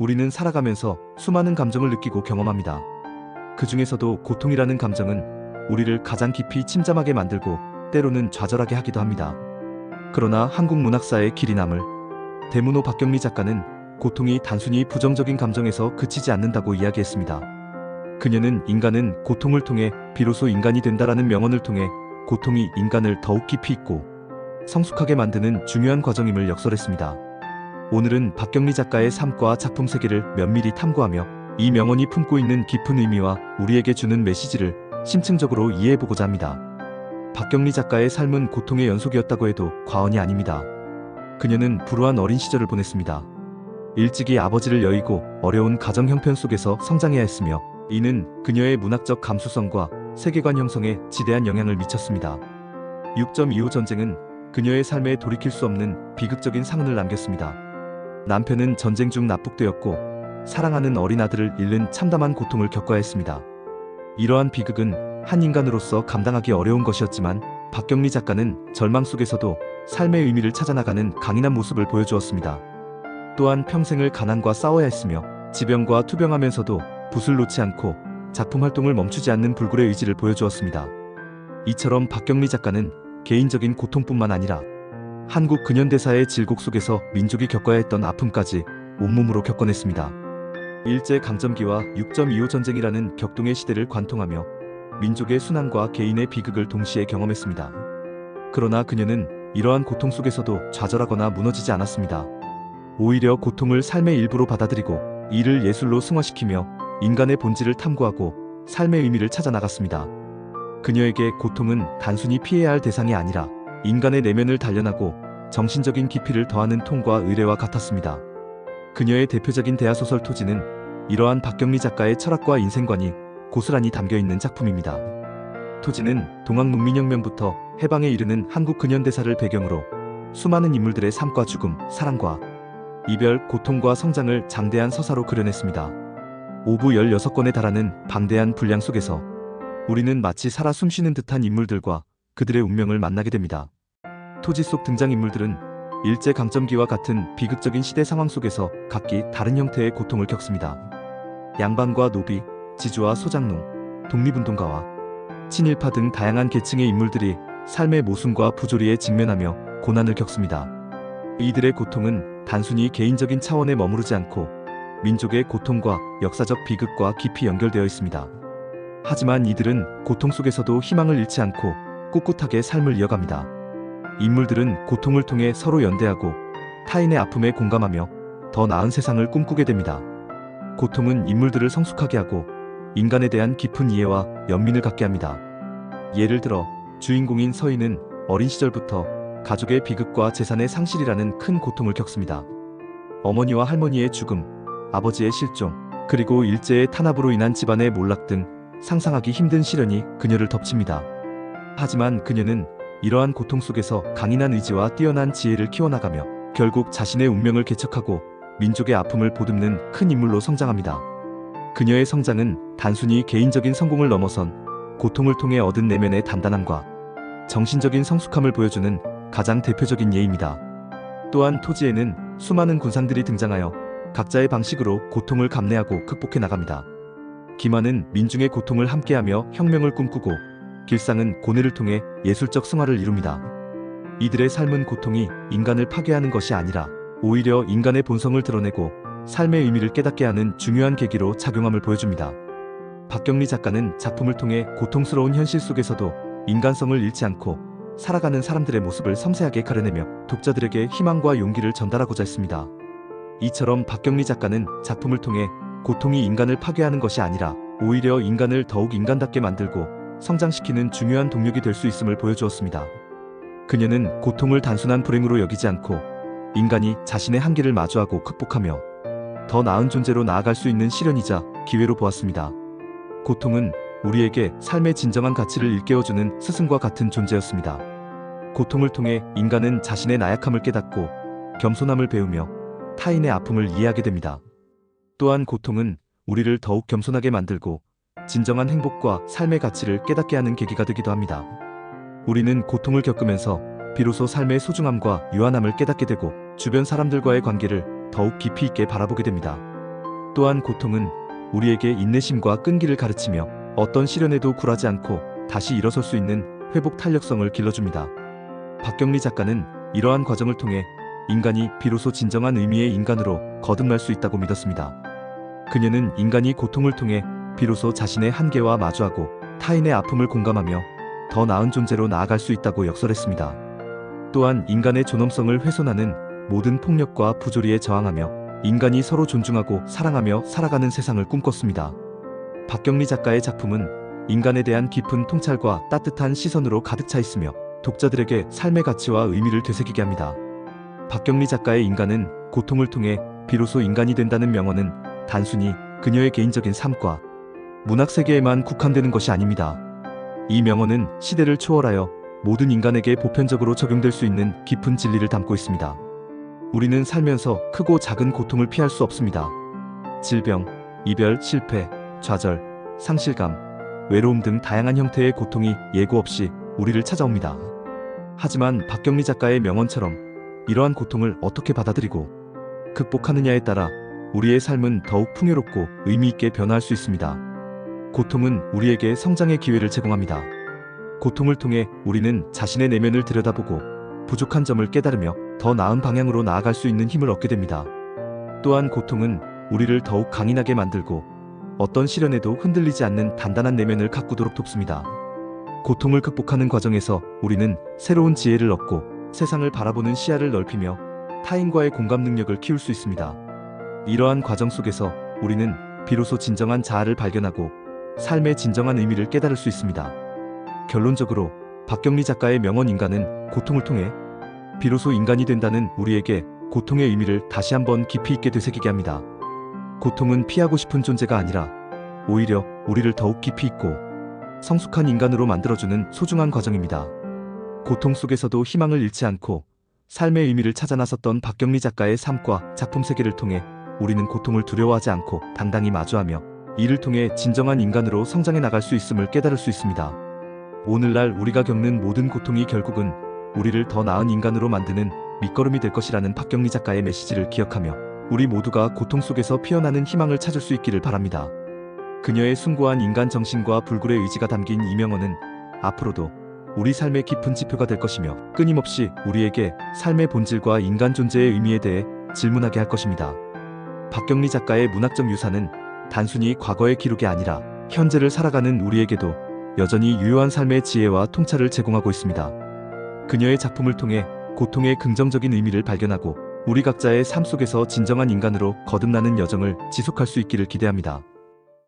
우리는 살아가면서 수많은 감정을 느끼고 경험합니다. 그 중에서도 고통이라는 감정은 우리를 가장 깊이 침잠하게 만들고 때로는 좌절하게 하기도 합니다. 그러나 한국 문학사의 길이 남을 대문호 박경리 작가는 고통이 단순히 부정적인 감정에서 그치지 않는다고 이야기했습니다. 그녀는 인간은 고통을 통해 비로소 인간이 된다라는 명언을 통해 고통이 인간을 더욱 깊이 있고 성숙하게 만드는 중요한 과정임을 역설했습니다. 오늘은 박경리 작가의 삶과 작품 세계를 면밀히 탐구하며 이 명언이 품고 있는 깊은 의미와 우리에게 주는 메시지를 심층적으로 이해해보고자 합니다. 박경리 작가의 삶은 고통의 연속이었다고 해도 과언이 아닙니다. 그녀는 불우한 어린 시절을 보냈습니다. 일찍이 아버지를 여의고 어려운 가정 형편 속에서 성장해야 했으며 이는 그녀의 문학적 감수성과 세계관 형성에 지대한 영향을 미쳤습니다. 6.25 전쟁은 그녀의 삶에 돌이킬 수 없는 비극적인 상흔을 남겼습니다. 남편은 전쟁 중 납북되었고 사랑하는 어린 아들을 잃는 참담한 고통을 겪어야 했습니다. 이러한 비극은 한 인간으로서 감당하기 어려운 것이었지만 박경리 작가는 절망 속에서도 삶의 의미를 찾아나가는 강인한 모습을 보여주었습니다. 또한 평생을 가난과 싸워야 했으며 지병과 투병하면서도 붓을 놓지 않고 작품 활동을 멈추지 않는 불굴의 의지를 보여주었습니다. 이처럼 박경리 작가는 개인적인 고통뿐만 아니라 한국 근현대사의 질곡 속에서 민족이 겪어야 했던 아픔까지 온몸으로 겪어냈습니다. 일제 강점기와 6.25 전쟁이라는 격동의 시대를 관통하며 민족의 순환과 개인의 비극을 동시에 경험했습니다. 그러나 그녀는 이러한 고통 속에서도 좌절하거나 무너지지 않았습니다. 오히려 고통을 삶의 일부로 받아들이고 이를 예술로 승화시키며 인간의 본질을 탐구하고 삶의 의미를 찾아 나갔습니다. 그녀에게 고통은 단순히 피해야 할 대상이 아니라 인간의 내면을 단련하고 정신적인 깊이를 더하는 통과 의례와 같았습니다. 그녀의 대표적인 대하소설 토지는 이러한 박경리 작가의 철학과 인생관이 고스란히 담겨 있는 작품입니다. 토지는 동학문민혁명부터 해방에 이르는 한국 근현대사를 배경으로 수많은 인물들의 삶과 죽음, 사랑과 이별, 고통과 성장을 장대한 서사로 그려냈습니다. 오부 16권에 달하는 방대한 분량 속에서 우리는 마치 살아 숨쉬는 듯한 인물들과 그들의 운명을 만나게 됩니다. 토지 속 등장인물들은 일제 강점기와 같은 비극적인 시대 상황 속에서 각기 다른 형태의 고통을 겪습니다. 양반과 노비, 지주와 소장농, 독립운동가와 친일파 등 다양한 계층의 인물들이 삶의 모순과 부조리에 직면하며 고난을 겪습니다. 이들의 고통은 단순히 개인적인 차원에 머무르지 않고 민족의 고통과 역사적 비극과 깊이 연결되어 있습니다. 하지만 이들은 고통 속에서도 희망을 잃지 않고 꿋꿋하게 삶을 이어갑니다. 인물들은 고통을 통해 서로 연대하고 타인의 아픔에 공감하며 더 나은 세상을 꿈꾸게 됩니다. 고통은 인물들을 성숙하게 하고 인간에 대한 깊은 이해와 연민을 갖게 합니다. 예를 들어 주인공인 서인은 어린 시절부터 가족의 비극과 재산의 상실이라는 큰 고통을 겪습니다. 어머니와 할머니의 죽음, 아버지의 실종, 그리고 일제의 탄압으로 인한 집안의 몰락 등 상상하기 힘든 시련이 그녀를 덮칩니다. 하지만 그녀는 이러한 고통 속에서 강인한 의지와 뛰어난 지혜를 키워나가며 결국 자신의 운명을 개척하고 민족의 아픔을 보듬는 큰 인물로 성장합니다. 그녀의 성장은 단순히 개인적인 성공을 넘어선 고통을 통해 얻은 내면의 단단함과 정신적인 성숙함을 보여주는 가장 대표적인 예입니다. 또한 토지에는 수많은 군상들이 등장하여 각자의 방식으로 고통을 감내하고 극복해 나갑니다. 기만은 민중의 고통을 함께하며 혁명을 꿈꾸고 길상은 고뇌를 통해 예술적 승화를 이룹니다. 이들의 삶은 고통이 인간을 파괴하는 것이 아니라 오히려 인간의 본성을 드러내고 삶의 의미를 깨닫게 하는 중요한 계기로 작용함을 보여줍니다. 박경리 작가는 작품을 통해 고통스러운 현실 속에서도 인간성을 잃지 않고 살아가는 사람들의 모습을 섬세하게 가려내며 독자들에게 희망과 용기를 전달하고자 했습니다. 이처럼 박경리 작가는 작품을 통해 고통이 인간을 파괴하는 것이 아니라 오히려 인간을 더욱 인간답게 만들고 성장시키는 중요한 동력이 될 수 있음을 보여주었습니다. 그녀는 고통을 단순한 불행으로 여기지 않고 인간이 자신의 한계를 마주하고 극복하며 더 나은 존재로 나아갈 수 있는 시련이자 기회로 보았습니다. 고통은 우리에게 삶의 진정한 가치를 일깨워주는 스승과 같은 존재였습니다. 고통을 통해 인간은 자신의 나약함을 깨닫고 겸손함을 배우며 타인의 아픔을 이해하게 됩니다. 또한 고통은 우리를 더욱 겸손하게 만들고 진정한 행복과 삶의 가치를 깨닫게 하는 계기가 되기도 합니다. 우리는 고통을 겪으면서 비로소 삶의 소중함과 유한함을 깨닫게 되고 주변 사람들과의 관계를 더욱 깊이 있게 바라보게 됩니다. 또한 고통은 우리에게 인내심과 끈기를 가르치며 어떤 시련에도 굴하지 않고 다시 일어설 수 있는 회복 탄력성을 길러줍니다. 박경리 작가는 이러한 과정을 통해 인간이 비로소 진정한 의미의 인간으로 거듭날 수 있다고 믿었습니다. 그녀는 인간이 고통을 통해 비로소 자신의 한계와 마주하고 타인의 아픔을 공감하며 더 나은 존재로 나아갈 수 있다고 역설했습니다. 또한 인간의 존엄성을 훼손하는 모든 폭력과 부조리에 저항하며 인간이 서로 존중하고 사랑하며 살아가는 세상을 꿈꿨습니다. 박경리 작가의 작품은 인간에 대한 깊은 통찰과 따뜻한 시선으로 가득 차 있으며 독자들에게 삶의 가치와 의미를 되새기게 합니다. 박경리 작가의 인간은 고통을 통해 비로소 인간이 된다는 명언은 단순히 그녀의 개인적인 삶과 문학 세계에만 국한되는 것이 아닙니다. 이 명언은 시대를 초월하여 모든 인간에게 보편적으로 적용될 수 있는 깊은 진리를 담고 있습니다. 우리는 살면서 크고 작은 고통을 피할 수 없습니다. 질병, 이별, 실패, 좌절, 상실감, 외로움 등 다양한 형태의 고통이 예고 없이 우리를 찾아옵니다. 하지만 박경리 작가의 명언처럼 이러한 고통을 어떻게 받아들이고 극복하느냐에 따라 우리의 삶은 더욱 풍요롭고 의미 있게 변화할 수 있습니다. 고통은 우리에게 성장의 기회를 제공합니다. 고통을 통해 우리는 자신의 내면을 들여다보고 부족한 점을 깨달으며 더 나은 방향으로 나아갈 수 있는 힘을 얻게 됩니다. 또한 고통은 우리를 더욱 강인하게 만들고 어떤 시련에도 흔들리지 않는 단단한 내면을 가꾸도록 돕습니다. 고통을 극복하는 과정에서 우리는 새로운 지혜를 얻고 세상을 바라보는 시야를 넓히며 타인과의 공감 능력을 키울 수 있습니다. 이러한 과정 속에서 우리는 비로소 진정한 자아를 발견하고 삶의 진정한 의미를 깨달을 수 있습니다. 결론적으로 박경리 작가의 명언 인간은 고통을 통해 비로소 인간이 된다는 우리에게 고통의 의미를 다시 한번 깊이 있게 되새기게 합니다. 고통은 피하고 싶은 존재가 아니라 오히려 우리를 더욱 깊이 있고 성숙한 인간으로 만들어주는 소중한 과정입니다. 고통 속에서도 희망을 잃지 않고 삶의 의미를 찾아 나섰던 박경리 작가의 삶과 작품 세계를 통해 우리는 고통을 두려워하지 않고 당당히 마주하며 이를 통해 진정한 인간으로 성장해 나갈 수 있음을 깨달을 수 있습니다. 오늘날 우리가 겪는 모든 고통이 결국은 우리를 더 나은 인간으로 만드는 밑거름이 될 것이라는 박경리 작가의 메시지를 기억하며 우리 모두가 고통 속에서 피어나는 희망을 찾을 수 있기를 바랍니다. 그녀의 숭고한 인간 정신과 불굴의 의지가 담긴 이 명언은 앞으로도 우리 삶의 깊은 지표가 될 것이며 끊임없이 우리에게 삶의 본질과 인간 존재의 의미에 대해 질문하게 할 것입니다. 박경리 작가의 문학적 유산은 단순히 과거의 기록이 아니라 현재를 살아가는 우리에게도 여전히 유효한 삶의 지혜와 통찰을 제공하고 있습니다. 그녀의 작품을 통해 고통의 긍정적인 의미를 발견하고 우리 각자의 삶 속에서 진정한 인간으로 거듭나는 여정을 지속할 수 있기를 기대합니다.